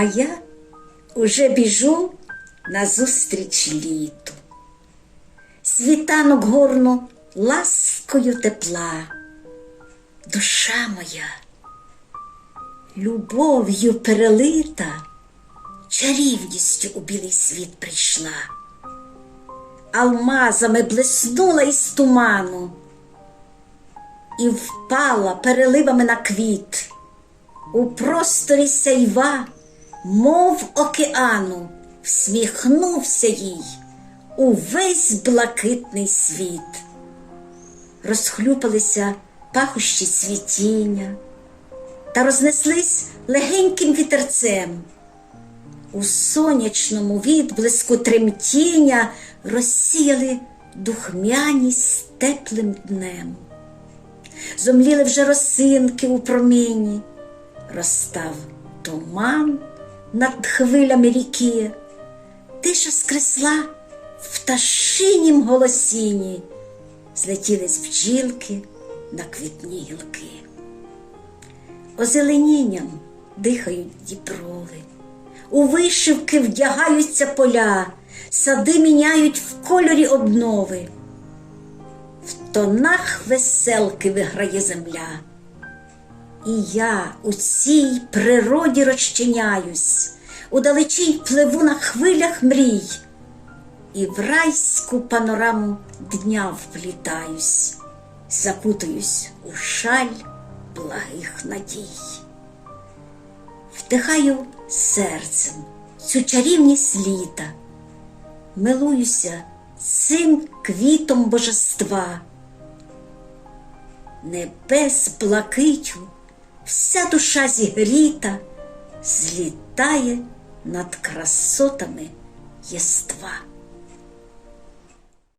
А я уже біжу назустріч літу. Світанок горну ласкою тепла, душа моя, любов'ю перелита, чарівністю у білий світ прийшла, алмазами блиснула із туману і впала переливами на квіт. У просторі сяйва, мов океану, всміхнувся їй увесь блакитний світ. Розхлюпалися пахощі цвітіння та рознеслись легеньким вітерцем. У сонячному відблиску тремтіння розсіяли духмяність теплим днем. Зомліли вже росинки у промінні, розстав туман над хвилями ріки, тиша скресла в пташинім голосінні, злетілись бджілки на квітні гілки. Озеленінням дихають діброви, у вишивки вдягаються поля, сади міняють в кольорі обнови. В тонах веселки виграє земля. І я у цій природі розчиняюсь, удалечінь пливу на хвилях мрій, і в райську панораму дня вплітаюсь, закутаюсь у шаль благих надій. Вдихаю серцем цю чарівність літа, милуюся цим квітом божества. Небес блакитю, вся душа зігріта, злітає над красотами єства.